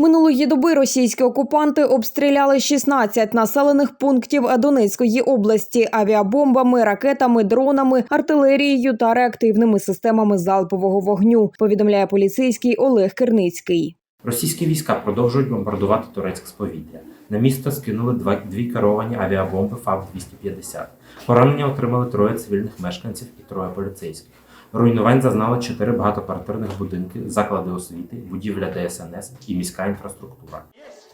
Минулої доби російські окупанти обстріляли 16 населених пунктів Донецької області авіабомбами, ракетами, дронами, артилерією та реактивними системами залпового вогню. Повідомляє поліцейський Олег Керницький. Російські війська продовжують бомбардувати Турецьк з повітря. На місто скинули дві керовані авіабомби ФАБ-250. Поранення отримали троє цивільних мешканців і троє поліцейських. Руйнувань зазнали чотири багатоквартирних будинки, заклади освіти, будівля ДСНС і міська інфраструктура.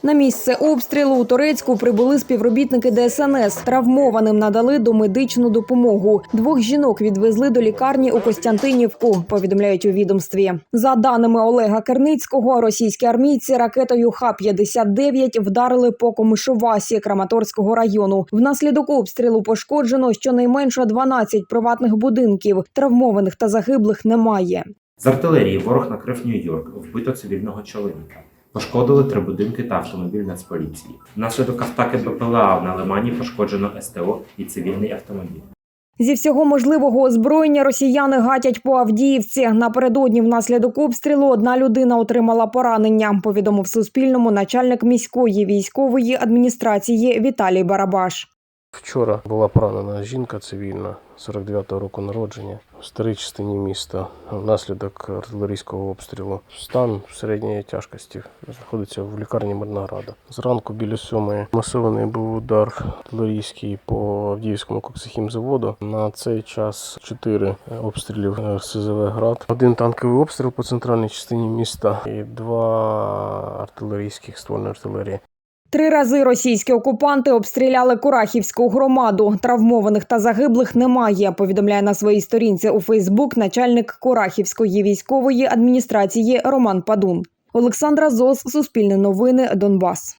На місце обстрілу у Турецьку прибули співробітники ДСНС. Травмованим надали домедичну допомогу. Двох жінок відвезли до лікарні у Костянтинівку. Повідомляють у відомстві. За даними Олега Керницького, російські армійці ракетою Х-59 вдарили по Комишовасі Краматорського району. Внаслідок обстрілу пошкоджено щонайменше 12 приватних будинків. Травмованих та загиблих немає. З артилерії ворог накрив Нью-Йорк, вбито цивільного чоловіка. Пошкодили три будинки та автомобіль Нацполіції. Внаслідок атаки БПЛА на Лимані пошкоджено СТО і цивільний автомобіль. Зі всього можливого озброєння росіяни гатять по Авдіївці. Напередодні внаслідок обстрілу одна людина отримала поранення. Повідомив Суспільному начальник міської військової адміністрації Віталій Барабаш. Вчора була поранена жінка цивільна 49-го року народження старій частині міста внаслідок артилерійського обстрілу. Стан середньої тяжкості знаходиться в лікарні Мирнограда. Зранку біля сьомої масований був удар артилерійський по Авдіївському коксихімзаводу. На цей час чотири обстрілів РСЗВ град, один танковий обстріл по центральній частині міста і два артилерійських ствольної артилерії. Три рази російські окупанти обстріляли Курахівську громаду. Травмованих та загиблих немає. Повідомляє на своїй сторінці у Фейсбук начальник Курахівської військової адміністрації Роман Падун. Олександра Зос, Суспільне новини, Донбас.